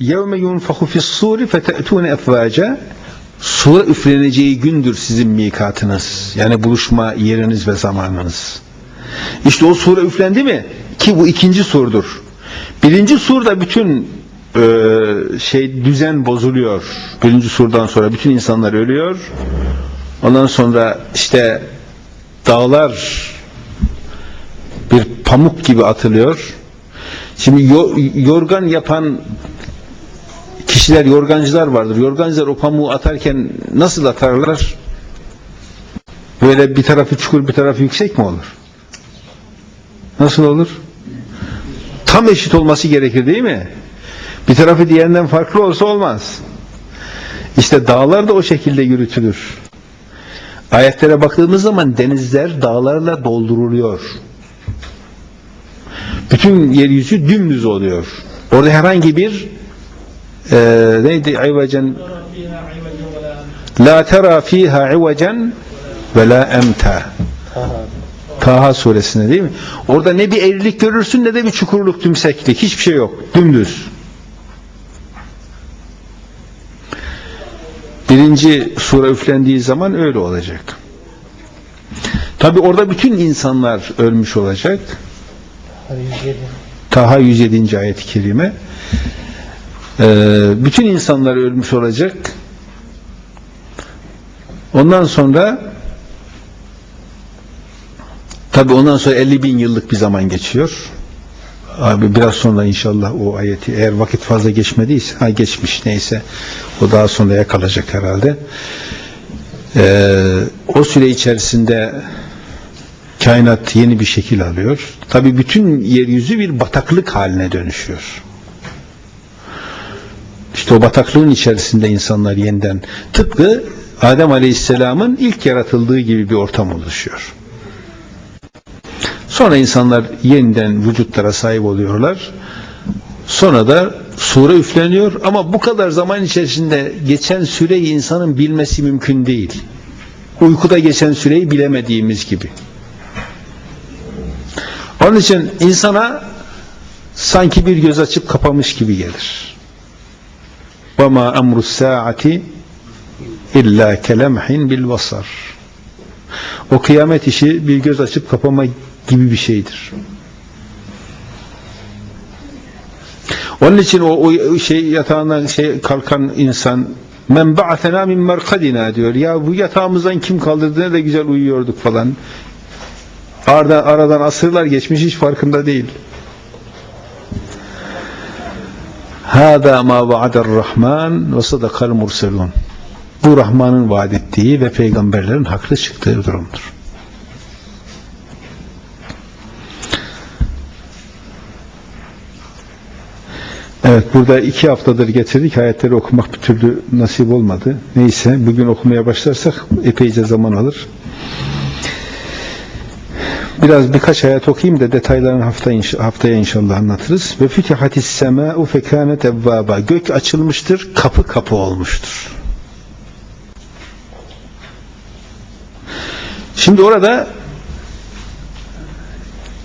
yevme yunfahu fis suri fete'tune efvaca sura üfleneceği gündür sizin mikatınız. Yani buluşma yeriniz ve zamanınız. İşte o sure üflendi mi? Ki bu ikinci surdur. Birinci surda bütün e, şey düzen bozuluyor. Birinci surdan sonra bütün insanlar ölüyor. Ondan sonra işte dağlar bir pamuk gibi atılıyor. Şimdi yo- yorgan yapan kişiler, yorgancılar vardır. Yorgancılar o pamuğu atarken nasıl atarlar? Böyle bir tarafı çukur, bir tarafı yüksek mi olur? Nasıl olur? Tam eşit olması gerekir değil mi? Bir tarafı diğerinden farklı olsa olmaz. İşte dağlar da o şekilde yürütülür. Ayetlere baktığımız zaman denizler dağlarla dolduruluyor. Bütün yeryüzü dümdüz oluyor. Orada herhangi bir e, neydi ayvacen la tera fiha ivacen ve la emta Taha suresinde değil mi? Orada ne bir eğrilik görürsün ne de bir çukurluk, tümseklik. Hiçbir şey yok. Dümdüz. Birinci sure üflendiği zaman öyle olacak. Tabi orada bütün insanlar ölmüş olacak. Taha 107. ayet-i kerime. Ee, bütün insanlar ölmüş olacak. Ondan sonra tabi ondan sonra 50 bin yıllık bir zaman geçiyor. Abi biraz sonra inşallah o ayeti eğer vakit fazla geçmediyse ha geçmiş neyse o daha sonra yakalacak herhalde. Ee, o süre içerisinde kainat yeni bir şekil alıyor. Tabi bütün yeryüzü bir bataklık haline dönüşüyor. İşte o bataklığın içerisinde insanlar yeniden tıpkı Adem Aleyhisselam'ın ilk yaratıldığı gibi bir ortam oluşuyor. Sonra insanlar yeniden vücutlara sahip oluyorlar. Sonra da sure üfleniyor ama bu kadar zaman içerisinde geçen süreyi insanın bilmesi mümkün değil. Uykuda geçen süreyi bilemediğimiz gibi. Onun için insana sanki bir göz açıp kapamış gibi gelir. وَمَا أَمْرُ السَّاعَةِ اِلَّا كَلَمْحٍ بِالْبَصَرِ O kıyamet işi bir göz açıp kapama gibi bir şeydir. Onun için o, o şey yatağından şey kalkan insan men ba'athena min merkadina diyor. Ya bu yatağımızdan kim kaldırdı ne de güzel uyuyorduk falan. Aradan, aradan asırlar geçmiş hiç farkında değil. Hâdâ mâ va'adar rahman ve sadakal murselun. Bu Rahman'ın vaat ettiği ve peygamberlerin haklı çıktığı durumdur. Evet burada iki haftadır getirdik. Ayetleri okumak bir türlü nasip olmadı. Neyse bugün okumaya başlarsak epeyce zaman alır. Biraz birkaç ayet okuyayım da detaylarını hafta inş haftaya inşallah anlatırız. Ve fütihatis semâ'u fekânet evvâba. Gök açılmıştır, kapı kapı olmuştur. Şimdi orada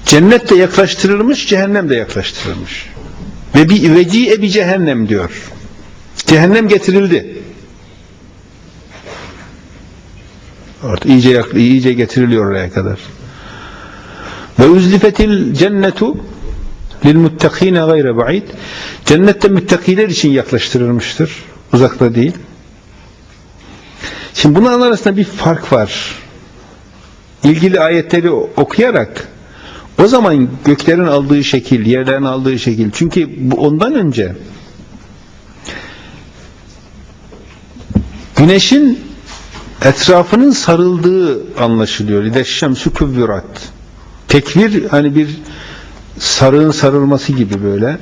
cennet de yaklaştırılmış, cehennem de yaklaştırılmış. Ve bir veci'e bir cehennem diyor. Cehennem getirildi. Orada iyice, iyice getiriliyor oraya kadar. Ve uzlifetil cennetu lil muttakine gayre ba'id. Cennette müttakiler için yaklaştırılmıştır. Uzakta değil. Şimdi bunların arasında bir fark var. İlgili ayetleri okuyarak o zaman göklerin aldığı şekil, yerlerin aldığı şekil. Çünkü ondan önce güneşin etrafının sarıldığı anlaşılıyor. İdeşşemsü küvvürat. Tekvir hani bir sarığın sarılması gibi böyle.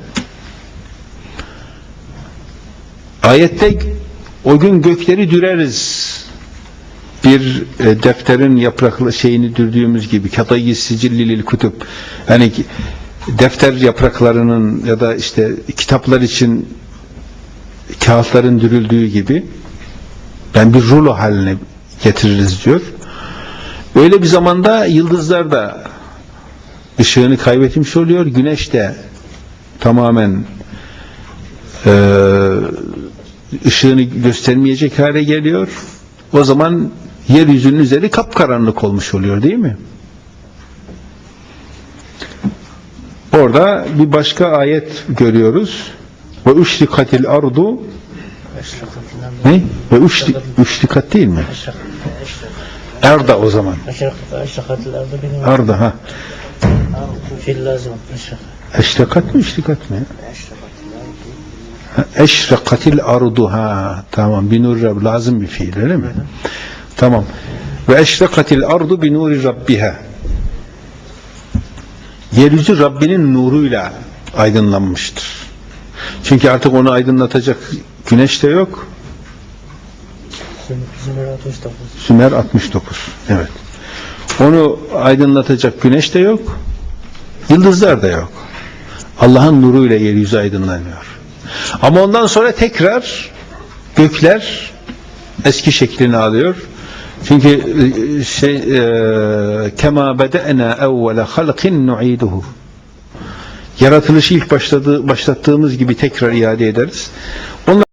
Ayette o gün gökleri düreriz bir e, defterin yapraklı şeyini dürdüğümüz gibi katayı sicillilil kutup yani defter yapraklarının ya da işte kitaplar için kağıtların dürüldüğü gibi ben bir rulo haline getiririz diyor. Öyle bir zamanda yıldızlar da ışığını kaybetmiş oluyor. Güneş de tamamen e, ışığını göstermeyecek hale geliyor. O zaman yeryüzünün üzeri kapkaranlık olmuş oluyor değil mi? Orada bir başka ayet görüyoruz. Ve üşrikatil ardu ne? Ve üşrikat değil mi? Erda o zaman. Erda ha. Fil lazım. Eşrekat mı iştikat mı? Eşrekatil ardu ha tamam binur Rab lazım bir fiil öyle mi? Tamam. Ve eşrekatil ardu binuri rabbiha. Yeryüzü Rabbinin nuruyla aydınlanmıştır. Çünkü artık onu aydınlatacak güneş de yok. Sümer 69. Sümer 69. Evet. Onu aydınlatacak güneş de yok. Yıldızlar da yok. Allah'ın nuruyla yeryüzü aydınlanıyor. Ama ondan sonra tekrar gökler eski şeklini alıyor. Çünkü e, şey e, kema bede'na evvele halqin nu'iduhu. Yaratılışı ilk başladığı, başlattığımız gibi tekrar iade ederiz. Onlar